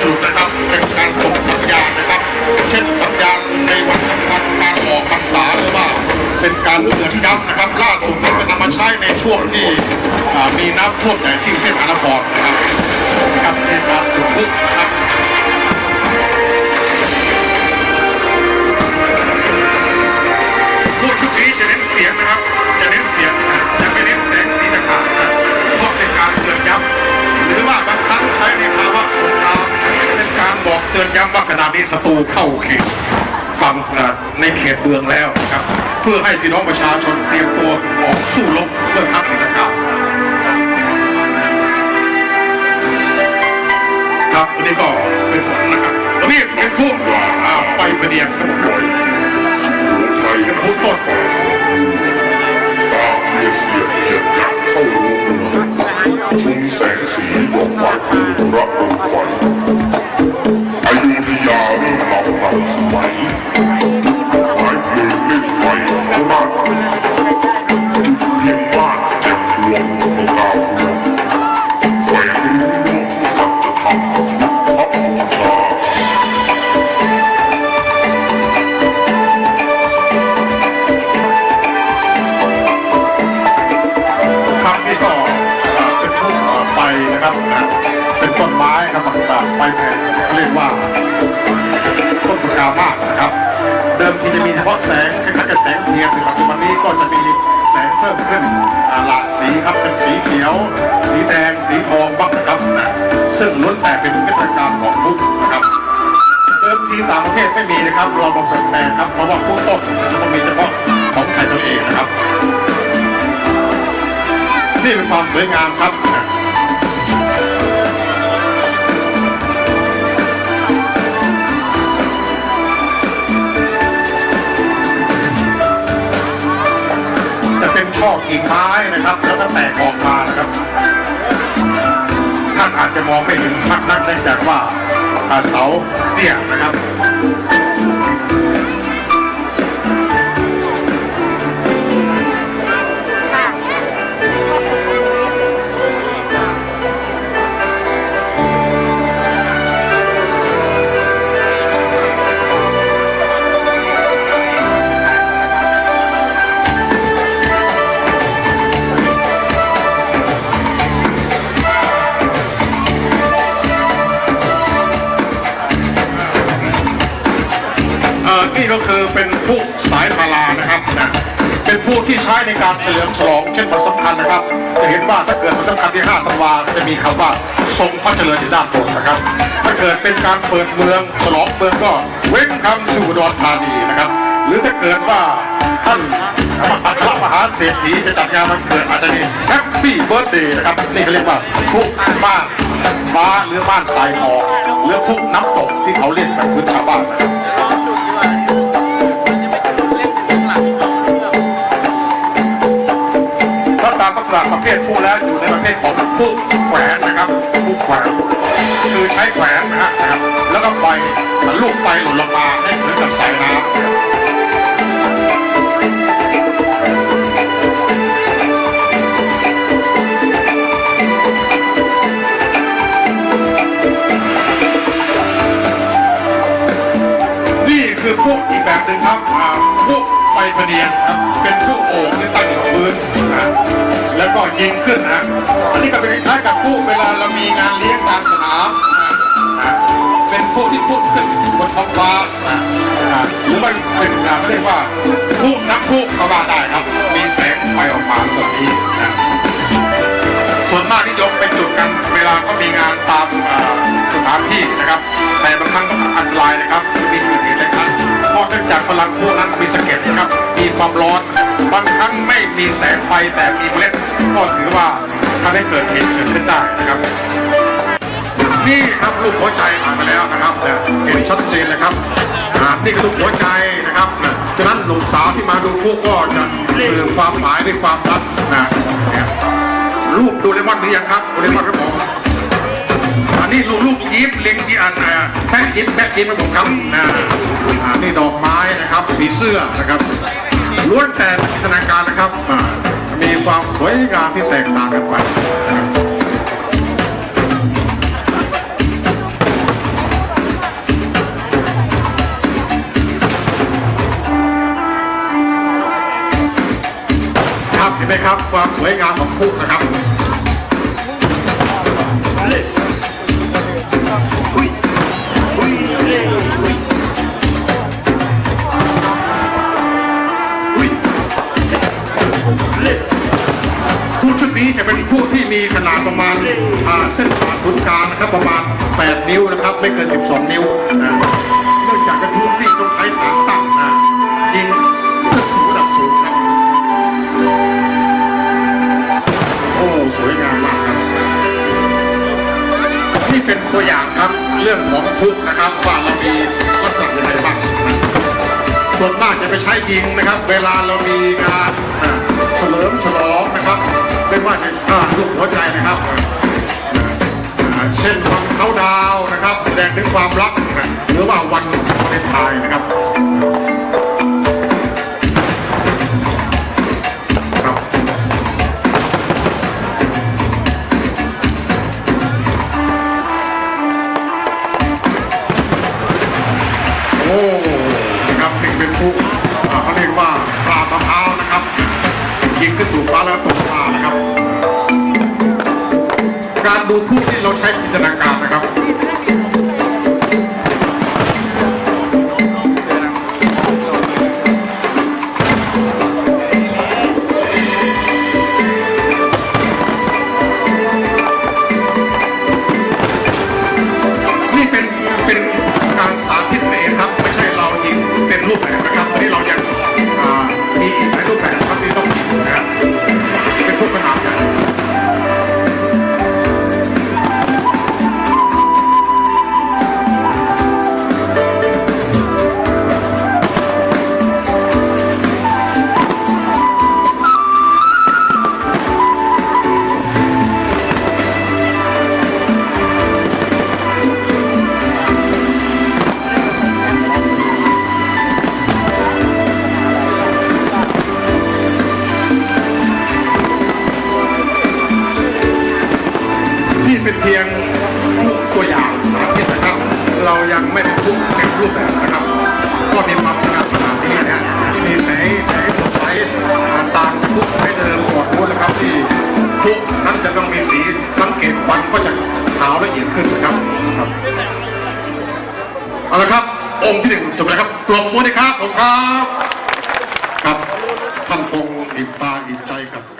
สุดนะครับ เป็นการส่งสัญญาณนะครับ เช่นสัญญาณในวันสำคัญการออกพรรษาหรือว่า เป็นการเตือนย้ำนะครับ ล่าสุดนี้ก็นำมาใช้ในช่วงที่มีน้ำท่วมใหญ่ที่กรุงเทพมหานครนะครับนะครับในการจุดพลุนะครับ ย้ำว่าขณะนี้ศัตรูเข้าเขตฝั่งในเขตเมืองแล้วนะครับ เพื่อให้พี่น้องประชาชนเตรียมตัว มเมื่อกาวรวมแฝงร่วมสัจธรรมทุกพระบูชาครับนี่ก็เป็นพวกเอ่อไฟนะครับ เป็นต้นไม้ครับต่างๆไฟแผ่เรียกว่า ต้นปากกามาศนะครับ เดิมทีจะมีเฉพาะแสงคล้ายๆกับแสงเทียนแต่ปัจจุบันนี้ก็จะมีแสงเพิ่มขึ้นหลากสีครับเป็นสีเขียว สีแดง สีทองบ้างนะครับนะซึ่งล้วนแต่เป็นวิทยาการของพุทธนะครับเดิมทีต่างประเทศไม่มีนะครับเรามาเปลี่ยนแปลงครับเพราะว่าพุทธต้นจะต้องมีเฉพาะของไทยตัวเองนะครับนี่เป็นความสวยงามครับายนะครับ แล้วก็แตกออกมานะครับ ท่านอาจจะมองไม่เห็นมากนักเนื่องจากว่าเสาเตี้ยนะครับ อนี่ก็คือเป็นผู้สายพารานะครับนะเป็นผู้ที่ใช้ในการเฉลิมฉลองเช่นวันสำคัญนะครับ จะเห็นว่าถ้าเกิดวันสำคัญที่5ธันวาจะมีคำว่าทรงพระเจริญอยู่ด้านบนนะครับ ถ้าเกิดเป็นการเปิดเมืองฉลองเมืองก็เว้นคำสู่ดอุดรธานีนะครับ หรือถ้าเกิดว่าท่านอัครมหาเศรษฐีจะจัดงานวันเกิดอาจจะมีแฮปปี้เบิร์ดเดย์นะครับนี่เขาเรียกว่าผู้บ้านฟ้าหรือบ้านทรายทองหรือผู้น้ำตกที่เขาเรียกแบบพื้นชาวบ้านนะครับ แขวนนะครับผู้แขวนคือใช้แขวนนะฮะนะครับ แล้วก็ไฟลูกไฟหล่นลงมาให้เหมือนกับสายน้ำนี่คือพวกอีกแบบหนึ่งครับพวกไฟพเนียงครับ เป็นพวกโอ่งที่ตั้งอยู่กับพื้นนะแล้วก็ยิงขึ้นนะ ท้องฟ้านะหรือว่าเป็นอ่าเรียกว่าพวกนักพวกก็ว่าได้ครับ มีแสงไฟออกมาแบบนี้นะส่วนมากนิยมไปจุดกันเวลาก็มีงานตามสถานที่นะครับ แต่บางครั้งก็อันตรายนะครับมีเกิดเหตุอะไรครับเพราะเนื่องจากพลังพวกนั้นมีสะเก็ดนะครับ มีความร้อนบางครั้งไม่มีแสงไฟแต่มีเมล็ดก็ถือว่าทำให้เกิดเหตุเกิดขึ้นได้นะครับ นี่ครับลูกหัวใจผ่านไปแล้วนะครับเห็นชัดเจนนะครับนี่คือลูกหัวใจนะครับนะฉะนั้นหนุ่มสาวที่มาดูพวกก็จะสื่อความหมายในความรักนะลูกดูเลมอนหรือยังครับดูเลมอนครับผมอันนี้ลูกลูกยิ้มเล็งที่อันแพะยิ้มแพะยิ้มครับผมครับนะอ่านี่ดอกไม้นะครับมีเสื้อนะครับล้วนแต่จินตนาการนะครับมีความสวยงามที่แตกต่างกันไป วยงามของพลุนะครับผู้ชุดนี้จะเป็นผู้ที่มีขนาดประมาณเส้นผ่าศูนย์กลางนะครับประมาณ 8 นิ้วนะครับ ไม่เกิน 12 นิ้วเนื่องจากเป็นผู้ที่ต้องใช้ฐาน ตัวอย่างครับเรื่องของพลุนะครับว่าเรามีลักษณะยังไงบ้างส่วนมากจะไปใช้ยิงนะครับ เวลาเรามีงานเฉลิมฉลองนะครับไม่ว่าจะอ่าลูกหัวใจนะครับ เช่นวันเขาดาวนะครับ แสดงถึงความรัก หรือว่าวันวาเลนไทน์นะครับ งขึ้ เพียงตัวอย่างสาธิตนะครับ เรายังไม่ได้ทุเต็มรูปแบบนะครับ ก็มีความสง่าขนาดนี้นะมีแสงแสงสดใสต่างจากทุกสมัยเดิมก่อนนู้นนะครับที่ทุกนั้นจะต้องมีสีสังเกตควันก็จะขาวละเอียดขึ้นนะครับครับเอาละครับ องค์ที่หนึ่งจบแล้วครับปรบมือนะครับผมครับ ครับท่านคงอิ่มตาอิ่มใจกับ